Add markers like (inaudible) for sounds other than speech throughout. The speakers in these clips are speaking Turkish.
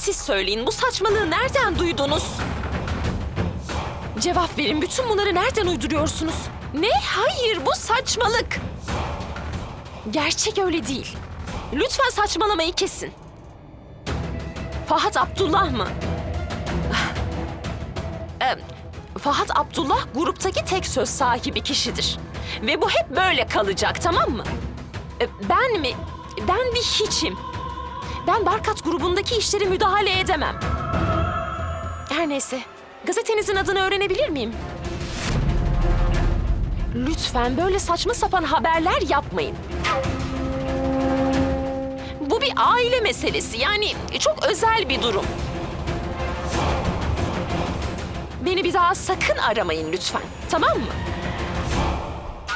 Siz söyleyin bu saçmalığı nereden duydunuz? Cevap verin bütün bunları nereden uyduruyorsunuz? Ne? Hayır bu saçmalık. Gerçek öyle değil. Lütfen saçmalamayı kesin. Fahat Abdullah mı? (sighs) Ee, Fahat Abdullah gruptaki tek söz sahibi kişidir. Ve bu hep böyle kalacak tamam mı? Ee, ben mi? Ben bir hiçim. Ben Barkat grubundaki işlere müdahale edemem. Her neyse. Gazetenizin adını öğrenebilir miyim? Lütfen böyle saçma sapan haberler yapmayın. Bu bir aile meselesi. Yani çok özel bir durum. Beni bir daha sakın aramayın lütfen. Tamam mı?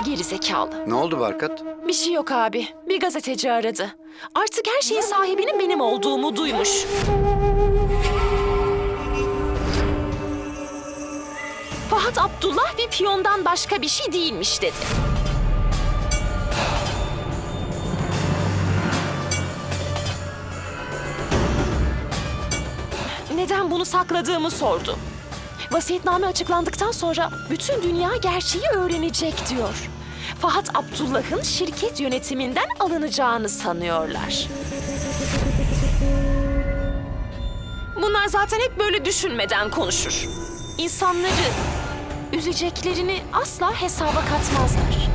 Geri zekalı. Ne oldu Barkat? Bir şey yok abi. Bir gazeteci aradı. Artık her şeyin sahibinin benim olduğumu duymuş. Fahat Abdullah bir piyondan başka bir şey değilmiş dedi. Neden bunu sakladığımı sordu. Vasiyetname açıklandıktan sonra bütün dünya gerçeği öğrenecek diyor. Fahat Abdullah'ın şirket yönetiminden alınacağını sanıyorlar. Bunlar zaten hep böyle düşünmeden konuşur. İnsanları üzeceklerini asla hesaba katmazlar.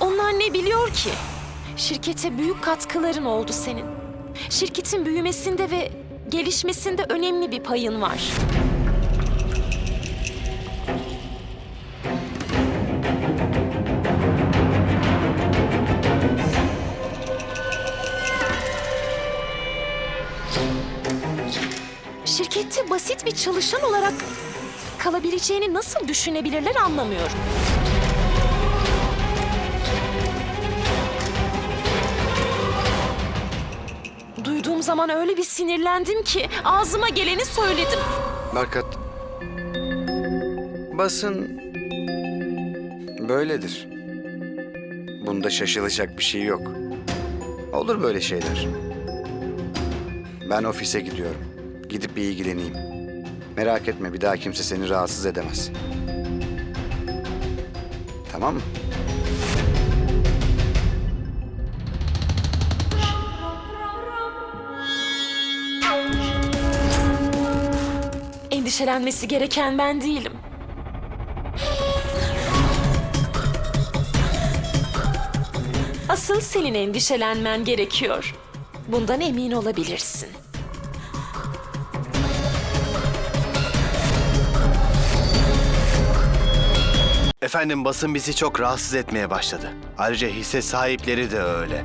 Onlar ne biliyor ki? Şirkete büyük katkıların oldu senin. Şirketin büyümesinde ve gelişmesinde önemli bir payın var. Şirkette basit bir çalışan olarak kalabileceğini nasıl düşünebilirler anlamıyorum. Zaman öyle bir sinirlendim ki ağzıma geleni söyledim. Barkat. Basın böyledir. Bunda şaşılacak bir şey yok. Olur böyle şeyler. Ben ofise gidiyorum. Gidip bir ilgileneyim. Merak etme bir daha kimse seni rahatsız edemez. Tamam mı? Endişelenmesi gereken ben değilim. Asıl senin endişelenmen gerekiyor. Bundan emin olabilirsin. Efendim basın bizi çok rahatsız etmeye başladı. Ayrıca hisse sahipleri de öyle.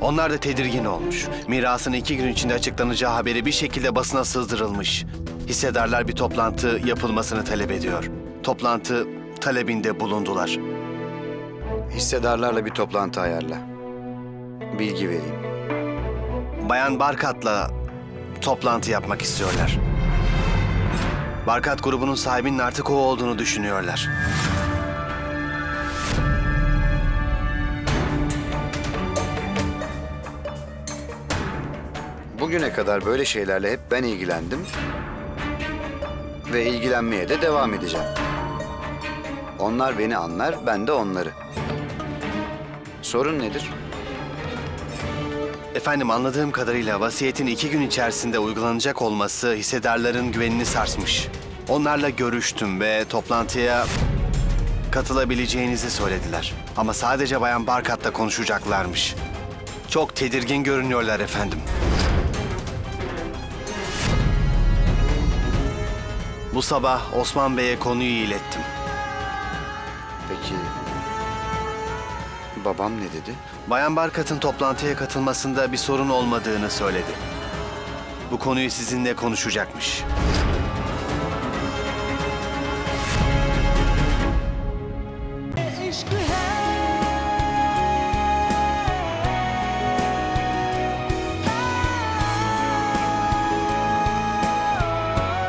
Onlar da tedirgin olmuş. Mirasın iki gün içinde açıklanacağı haberi bir şekilde basına sızdırılmış. Hissedarlar bir toplantı yapılmasını talep ediyor. Toplantı talebinde bulundular. Hissedarlarla bir toplantı ayarla. Bilgi vereyim. Bayan Barkat'la toplantı yapmak istiyorlar. Barkat grubunun sahibinin artık o olduğunu düşünüyorlar. Bugüne kadar böyle şeylerle hep ben ilgilendim. Ve ilgilenmeye de devam edeceğim. Onlar beni anlar, ben de onları. Sorun nedir? Efendim anladığım kadarıyla vasiyetin iki gün içerisinde uygulanacak olması hissedarların güvenini sarsmış. Onlarla görüştüm ve toplantıya katılabileceğinizi söylediler. Ama sadece Bayan Barkat'la konuşacaklarmış. Çok tedirgin görünüyorlar efendim. Bu sabah Osman Bey'e konuyu ilettim. Peki... Babam ne dedi? Bayan Barkat'ın toplantıya katılmasında bir sorun olmadığını söyledi. Bu konuyu sizinle konuşacakmış.